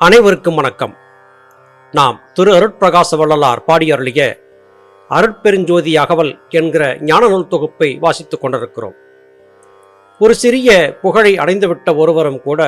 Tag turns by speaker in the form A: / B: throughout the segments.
A: அனைவருக்கும் வணக்கம். நாம் திரு அருட்பிரகாச வள்ளலார் பாடியருளிய அருட்பெருஞ்சோதி அகவல் என்கிற ஞான நூல் தொகுப்பை வாசித்துக் கொண்டிருக்கிறோம். ஒரு சிறிய புகழை அடைந்துவிட்ட ஒருவரும் கூட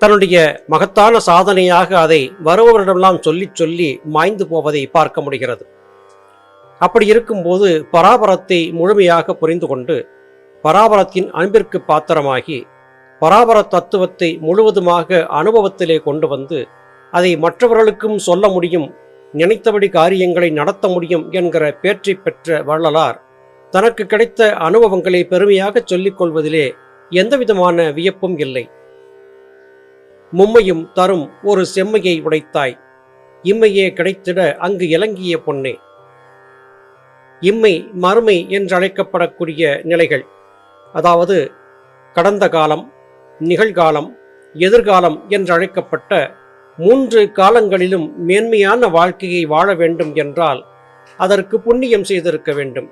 A: தன்னுடைய மகத்தான சாதனையாக அதை வருபவரிடமெல்லாம் சொல்லி சொல்லி மாய்ந்து போவதை பார்க்க முடிகிறது. அப்படி இருக்கும்போது பராபரத்தை முழுமையாக புரிந்து கொண்டு பராபரத்தின் அன்பிற்கு பாத்திரமாகி பராபர தத்துவத்தை முழுவதுமாக அனுபவத்திலே கொண்டு வந்து அதை மற்றவர்களுக்கும் சொல்ல முடியும் நினைத்தபடி காரியங்களை நடத்த முடியும் என்கிற பேற்றை பெற்ற வள்ளலார் தனக்கு கிடைத்த அனுபவங்களை பெருமையாக சொல்லிக் கொள்வதிலே எந்தவிதமான வியப்பும் இல்லை. மும்மையும் தரும் ஒரு செம்மையை உடைத்தாய் இம்மையே கிடைத்திட அங்கு இலங்கிய பொன்னே. இம்மை மறுமை என்றழைக்கப்படக்கூடிய நிலைகள் அதாவது கடந்த காலம் நிகழ்காலம் எதிர்காலம் என்றழைக்கப்பட்ட மூன்று காலங்களிலும் மேன்மையான வாழ்க்கையை வாழ வேண்டும் என்றால் அதற்கு புண்ணியம் செய்திருக்க வேண்டும்.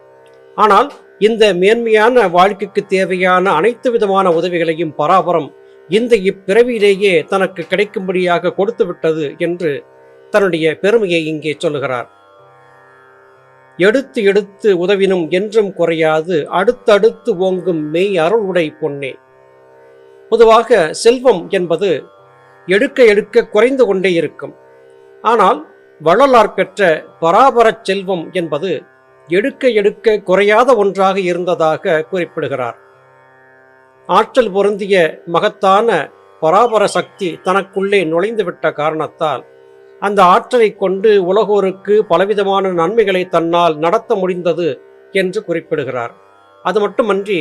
A: ஆனால் இந்த மேன்மையான வாழ்க்கைக்கு தேவையான அனைத்து விதமான உதவிகளையும் பராபரம் இந்த இப்பிறவியிலேயே தனக்கு கிடைக்கும்படியாக கொடுத்து விட்டது என்று தன்னுடைய பெருமையை இங்கே சொல்லுகிறார். எடுத்து எடுத்து உதவினும் என்றும் குறையாது அடுத்தடுத்து ஓங்கும் மெய் அருள் உடை பொன்னே. பொதுவாக செல்வம் என்பது எடுக்க எடுக்க குறைந்து கொண்டே இருக்கும். ஆனால் வள்ளலார் பெற்ற பராபரச் செல்வம் என்பது எடுக்க எடுக்க குறையாத ஒன்றாக இருந்ததாக குறிப்பிடுகிறார். ஆற்றல் பொருந்திய மகத்தான பராபர சக்தி தனக்குள்ளே நுழைந்துவிட்ட காரணத்தால் அந்த ஆற்றலை கொண்டு உலகோருக்கு பலவிதமான நன்மைகளை தன்னால் நடத்த முடிந்தது என்று குறிப்பிடுகிறார். அது மட்டுமன்றி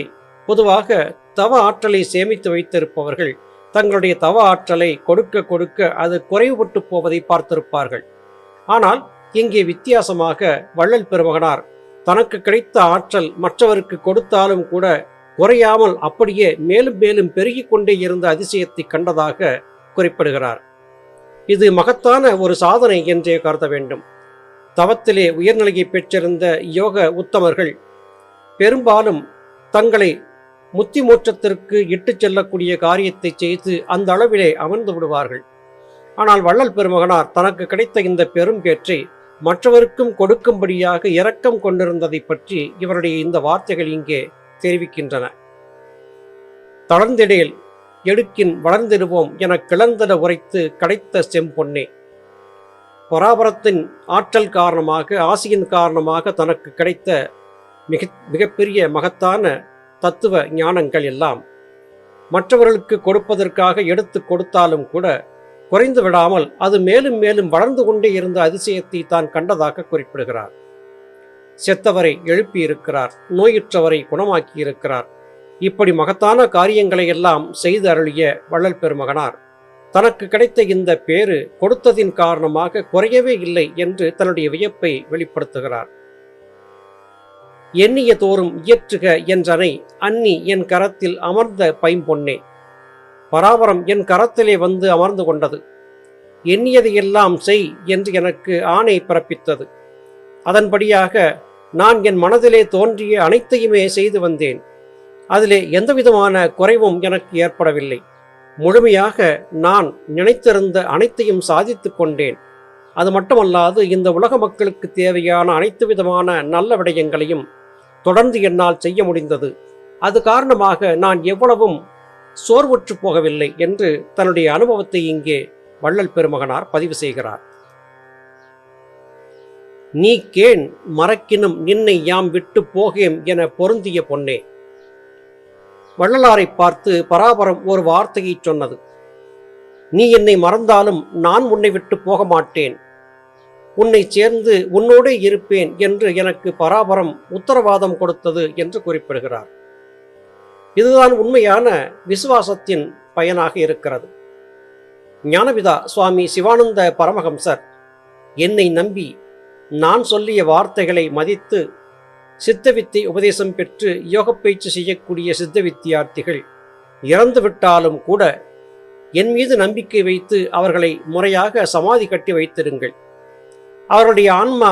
A: பொதுவாக தவ ஆற்றலை சேமித்து வைத்திருப்பவர்கள் தங்களுடைய தவ ஆற்றலை கொடுக்க கொடுக்க அது குறைவுபட்டு போவதை பார்த்திருப்பார்கள். ஆனால் இங்கே வித்தியாசமாக வள்ளல் பெருமகனார் தனக்கு கிடைத்த ஆற்றல் மற்றவருக்கு கொடுத்தாலும் கூட குறையாமல் அப்படியே மேலும் மேலும் பெருகிக் கொண்டே இருந்த அதிசயத்தை கண்டதாக குறிப்பிடுகிறார். இது மகத்தான ஒரு சாதனை என்றே கருத வேண்டும். தவத்திலே உயர்நிலையை பெற்றிருந்த யோக உத்தமர்கள் பெரும்பாலும் தங்களை முத்தி மோட்சத்திற்கு இட்டுச் செல்லக்கூடிய காரியத்தை செய்து அந்த அளவிலே அமர்ந்து விடுவார்கள். ஆனால் வள்ளல் பெருமகனார் தனக்கு கிடைத்த இந்த பெரும் பேற்றை மற்றவருக்கும் கொடுக்கும்படியாக இரக்கம் கொண்டிருந்ததை பற்றி இவருடைய இந்த வார்த்தைகள் இங்கே தெரிவிக்கின்றன. தளர்ந்திடேல் எடுக்கின் வளர்ந்திடுவோம் என கிளர்ந்திட உரைத்து கிடைத்த செம்பொன்னே. பராபரத்தின் ஆற்றல் காரணமாக ஆசையின் காரணமாக தனக்கு கிடைத்த மிக மிகப்பெரிய மகத்தான தத்துவ ஞானங்கள் எல்லாம் மற்றவர்களுக்கு கொடுப்பதற்காக எடுத்து கொடுத்தாலும் கூட குறைந்து விடாமல் அது மேலும் மேலும் வளர்ந்து கொண்டே இருந்த அதிசயத்தை தான் கண்டதாக குறிப்பிடுகிறார். செத்தவரை எழுப்பியிருக்கிறார் நோயுற்றவரை குணமாக்கி இருக்கிறார் இப்படி மகத்தான காரியங்களை எல்லாம் செய்து அருளிய வள்ளல் பெருமகனார் தனக்கு கிடைத்த இந்த பேரு கொடுத்ததின் காரணமாக குறையவே இல்லை என்று தன்னுடைய வியப்பை வெளிப்படுத்துகிறார். எண்ணிய தோறும் இயற்றுக என்றனை அன்னி என் கரத்தில் அமர்ந்த பைம்பொன்னே. பராபரம் என் கரத்திலே வந்து அமர்ந்து கொண்டது. எண்ணியதையெல்லாம் செய் என்று எனக்கு ஆணை பிறப்பித்தது. அதன்படியாக நான் என் மனதிலே தோன்றிய அனைத்தையுமே செய்து வந்தேன். அதிலே எந்தவிதமான குறைவும் எனக்கு ஏற்படவில்லை. முழுமையாக நான் நினைத்திருந்த அனைத்தையும் சாதித்து கொண்டேன். அது மட்டுமல்லாது இந்த உலக மக்களுக்கு தேவையான அனைத்து விதமான நல்ல விடயங்களையும் தொடர்ந்து என்னால் செய்ய முடிந்தது. அது காரணமாக நான் எவ்வளவும் சோர்வுற்று போகவில்லை என்று தன்னுடைய அனுபவத்தை இங்கே வள்ளல் பெருமகனார் பதிவு செய்கிறார். நீ கேன் மறக்கினும் நின்னை யாம் விட்டு போகேம் என பொருந்திய பொன்னே வள்ளலாரை பார்த்து பராபரம் ஒரு வார்த்தையை சொன்னது. நீ என்னை மறந்தாலும் நான் உன்னை விட்டு போக மாட்டேன். உன்னை சேர்ந்து உன்னோடே இருப்பேன் என்று எனக்கு பராபரம் உத்தரவாதம் கொடுத்தது என்று குறிப்பிடுகிறார். இதுதான் உண்மையான விசுவாசத்தின் பயனாக இருக்கிறது. ஞானபிதா சுவாமி சிவானந்த பரமஹம்சர் என்னை நம்பி நான் சொல்லிய வார்த்தைகளை மதித்து சித்தவித்தை உபதேசம் பெற்று யோக பயிற்சி செய்யக்கூடிய சித்த வித்தியார்த்திகள் இறந்துவிட்டாலும் கூட என் மீது நம்பிக்கை வைத்து அவர்களை முறையாக சமாதி கட்டி வைத்திருங்கள். அவருடைய ஆன்மா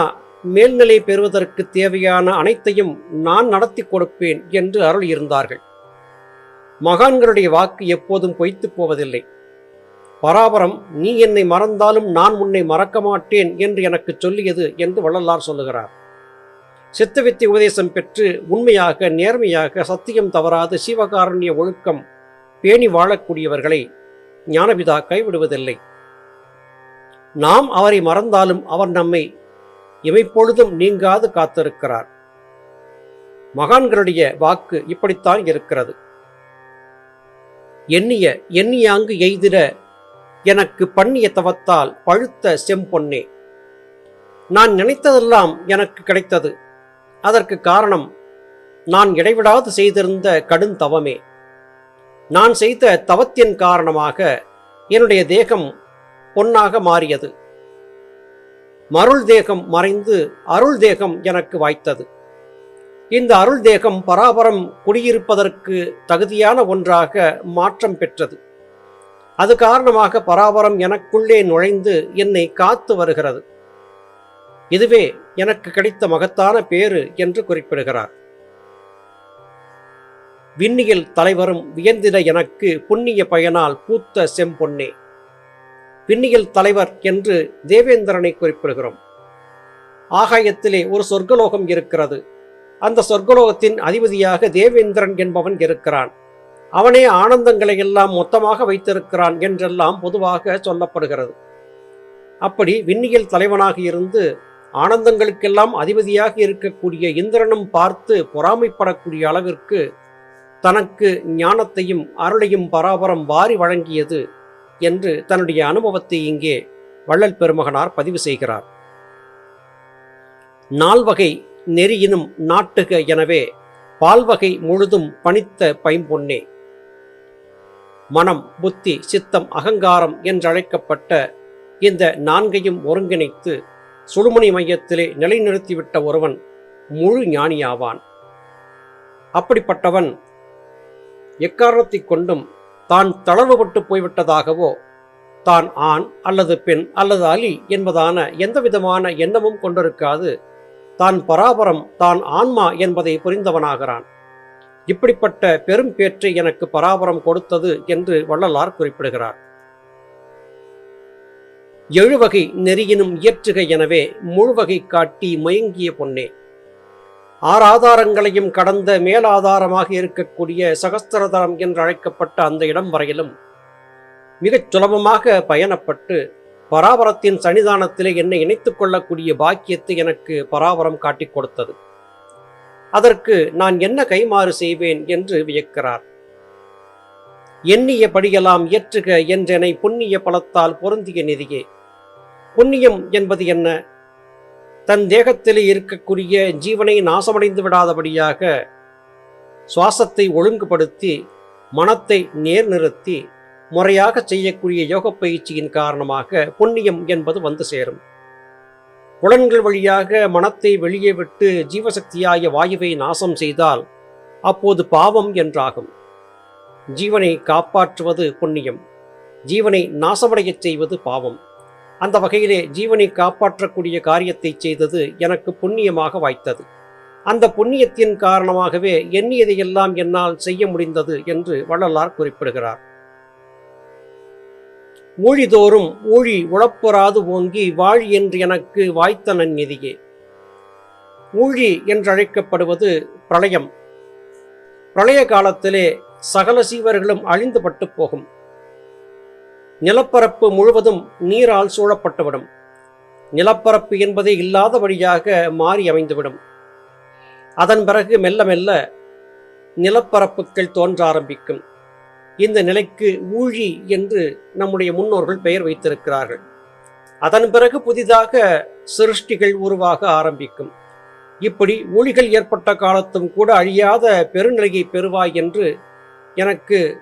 A: மேல்நிலை பெறுவதற்கு தேவையான அனைத்தையும் நான் நடத்தி கொடுப்பேன் என்று அருள் இருந்தார்கள் மகான்களுடைய வாக்கு எப்போதும் பொய்த்து போவதில்லை. பராபரம் நீ என்னை மறந்தாலும் நான் உன்னை மறக்க மாட்டேன் என்று எனக்கு சொல்லியது என்று வள்ளலார் சொல்லுகிறார். சித்தவித்தை உபதேசம் பெற்று உண்மையாக நேர்மையாக சத்தியம் தவறாது சிவகாரண்ய ஒழுக்கம் பேணி வாழக்கூடியவர்களை ஞானபிதா கைவிடுவதில்லை. நாம் அவரை மறந்தாலும் அவர் நம்மை இமைப்பொழுதும் நீங்காது காத்திருக்கிறார். மகான்களுடைய வாக்கு இப்படித்தான் இருக்கிறது. எண்ணிய எண்ணியாங்கு எய்திட எனக்கு பண்ணிய தவத்தால் பழுத்த செம்பொன்னே நான் நினைத்ததெல்லாம் எனக்கு கிடைத்தது. அதற்கு காரணம் நான் இடைவிடாது செய்திருந்த கடுந்தவமே நான் செய்த தவத்தின் காரணமாக என்னுடைய தேகம் பொன்னாக மாறியது. மருள் தேகம் மறைந்து அருள் தேகம் எனக்கு வாய்த்தது. இந்த அருள் தேகம் பராபரம் குடியிருப்பதற்கு தகுதியான ஒன்றாக மாற்றம் பெற்றது. அது காரணமாக பராபரம் எனக்குள்ளே நுழைந்து என்னை காத்து வருகிறது. இதுவே எனக்கு கிடைத்த மகத்தான பேறு என்று குறிப்பிடுகிறார். விண்ணியல் தலைவரும் வியந்திட எனக்கு புண்ணிய பயனால் பூத்த செம்பொன்னே. விண்ணியல் தலைவர் என்று தேவேந்திரனை குறிப்பிடுகிறோம். ஆகாயத்திலே ஒரு சொர்க்கலோகம் இருக்கிறது. அந்த சொர்க்கலோகத்தின் அதிபதியாக தேவேந்திரன் என்பவன் இருக்கிறான். அவனே ஆனந்தங்களை எல்லாம் மொத்தமாக வைத்திருக்கிறான் என்றெல்லாம் பொதுவாக சொல்லப்படுகிறது. அப்படி விண்ணியல் தலைவனாக இருந்து ஆனந்தங்களுக்கெல்லாம் அதிபதியாக இருக்கக்கூடிய இந்திரனும் பார்த்து பொறாமைப்படக்கூடிய அளவிற்கு தனக்கு ஞானத்தையும் அருளையும் பராபரம் வாரி வழங்கியது என்று தன்னுடைய அனுபவத்தை இங்கே வள்ளல் பெருமகனார் பதிவு செய்கிறார். நால்வகை நெறியினும் நாட்டுக எனவே பால்வகை முழுதும் பணித்த பைம்பொன்னே. மனம் புத்தி சித்தம் அகங்காரம் என்றழைக்கப்பட்ட இந்த நான்கையும் ஒருங்கிணைத்து சுடுமணி மையத்திலே நிலைநிறுத்திவிட்ட ஒருவன் முழு ஞானியாவான். அப்படிப்பட்டவன் எக்காரணத்தைக் கொண்டும் தான் தளர்வுபட்டு போய்விட்டதாகவோ தான் ஆண் அல்லது பெண் அல்லது அலி என்பதான எந்தவிதமான எண்ணமும் கொண்டிருக்காது. தான் பராபரம் தான் ஆன்மா என்பதை புரிந்தவனாகிறான். இப்படிப்பட்ட பெரும் பேற்றை எனக்கு பராபரம் கொடுத்தது என்று வள்ளலார் குறிப்பிடுகிறார். எழுவகை நெறியினும் இயற்றுக எனவே முழுவகை காட்டி மயங்கிய பொன்னே. ஆறாதாரங்களையும் கடந்த மேலாதாரமாக இருக்கக்கூடிய சகஸ்திரதரம் என்று அழைக்கப்பட்ட அந்த இடம் வரையிலும் மிகச் சுலபமாக பயணப்பட்டு பராபரத்தின் சன்னிதானத்திலே என்னை இணைத்துக் கொள்ளக்கூடிய பாக்கியத்தை எனக்கு பராபரம் காட்டிக் கொடுத்தது. அதற்கு நான் என்ன கைமாறு செய்வேன் என்று வியக்கிறார். எண்ணிய எண்ணியபடியெல்லாம் இயற்றுக என்றெனை புண்ணிய பலத்தால் பொருந்திய நிதியே. புண்ணியம் என்பது என்ன? தன் தேகத்தில் இருக்கக்கூடிய ஜீவனை நாசமடைந்து விடாதபடியாக சுவாசத்தை ஒழுங்குபடுத்தி மனத்தை நேர் நிறுத்தி முறையாக செய்யக்கூடிய யோக பயிற்சியின் காரணமாக புண்ணியம் என்பது வந்து சேரும். புலன்கள் வழியாக மனத்தை வெளியே விட்டு ஜீவசக்தியாய வாயுவை நாசம் செய்தால் அப்போது பாவம் என்றாகும். ஜீவனை காப்பாற்றுவது புண்ணியம். ஜீவனை நாசமடையச் செய்வது பாவம். அந்த வகையிலே ஜீவனை காப்பாற்றக்கூடிய காரியத்தை செய்தது எனக்கு புண்ணியமாக வாய்த்தது. அந்த புண்ணியத்தின் காரணமாகவே எண்ணியதையெல்லாம் என்னால் செய்ய முடிந்தது என்று வள்ளலார் குறிப்பிடுகிறார். ஊழிதோறும் ஊழி உழப்புறாது ஓங்கி வாழி என்று எனக்கு வாய்த்த நன்னிதியே ஊழி என்றழைக்கப்படுவது பிரளயம். பிரளய காலத்திலே சகல சீவர்களும் அழிந்துபட்டு போகும். நிலப்பரப்பு முழுவதும் நீரால் சூழப்பட்டுவிடும். நிலப்பரப்பு என்பதே இல்லாத வழியாக மாறி அமைந்துவிடும். அதன் பிறகு மெல்ல மெல்ல நிலப்பரப்புகள் தோன்ற ஆரம்பிக்கும். இந்த நிலைக்கு ஊழி என்று நம்முடைய முன்னோர்கள் பெயர் வைத்திருக்கிறார்கள். அதன் பிறகு புதிதாக சிருஷ்டிகள் உருவாக ஆரம்பிக்கும். இப்படி ஊழிகள் ஏற்பட்ட காலத்தும் கூட அழியாத பெருநிலையை பெறுவாய் என்று எனக்கு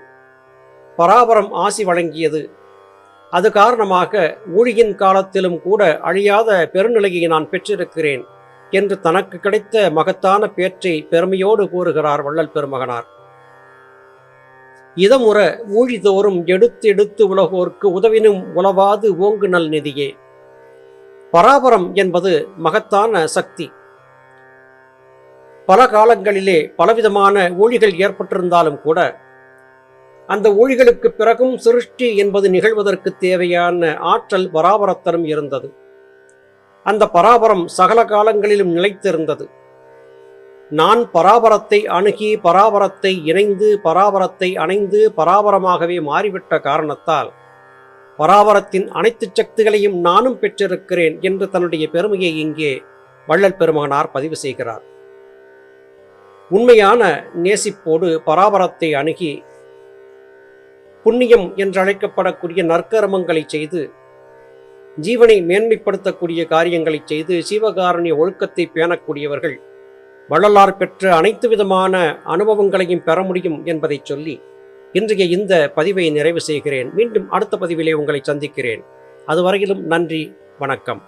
A: பராபரம் ஆசி வழங்கியது. அது காரணமாக ஊழியின் காலத்திலும் கூட அழியாத பெருநிலையை நான் பெற்றிருக்கிறேன் என்று தனக்கு கிடைத்த மகத்தான பேற்றை பெருமையோடு கூறுகிறார் வள்ளல் பெருமகனார். இதமுற ஊழிதோறும் எடுத்து எடுத்து உலகோர்க்கு உதவினும் உலவாது ஓங்கு நல் நிதியே. பராபரம் என்பது மகத்தான சக்தி. பல காலங்களிலே பலவிதமான ஊழிகள் ஏற்பட்டிருந்தாலும் கூட அந்த ஊழிகளுக்கு பிறகும் சிருஷ்டி என்பது நிகழ்வதற்கு தேவையான ஆற்றல் பராபரத்தனம் இருந்தது. அந்த பராபரம் சகல காலங்களிலும் நிலைத்திருந்தது. நான் பராபரத்தை அணுகி பராபரத்தை இணைந்து பராபரத்தை அணைந்து பராபரமாகவே மாறிவிட்ட காரணத்தால் பராபரத்தின் அனைத்து சக்திகளையும் நானும் பெற்றிருக்கிறேன் என்று தன்னுடைய பெருமையை இங்கே வள்ளல் பெருமகனார் பதிவு செய்கிறார். உண்மையான நேசிப்போடு பராபரத்தை அணுகி புண்ணியம் என்றழைக்கப்படக்கூடிய நற்கரமங்களை செய்து ஜீவனை மேன்மைப்படுத்தக்கூடிய காரியங்களை செய்து சீவகாரணிய ஒழுக்கத்தை பேணக்கூடியவர்கள் வள்ளலார் பெற்ற அனைத்து விதமான அனுபவங்களையும் பெற முடியும் என்பதை சொல்லி இன்றைய இந்த பதிவை நிறைவு செய்கிறேன். மீண்டும் அடுத்த பதிவிலே உங்களை சந்திக்கிறேன். அதுவரையிலும் நன்றி வணக்கம்.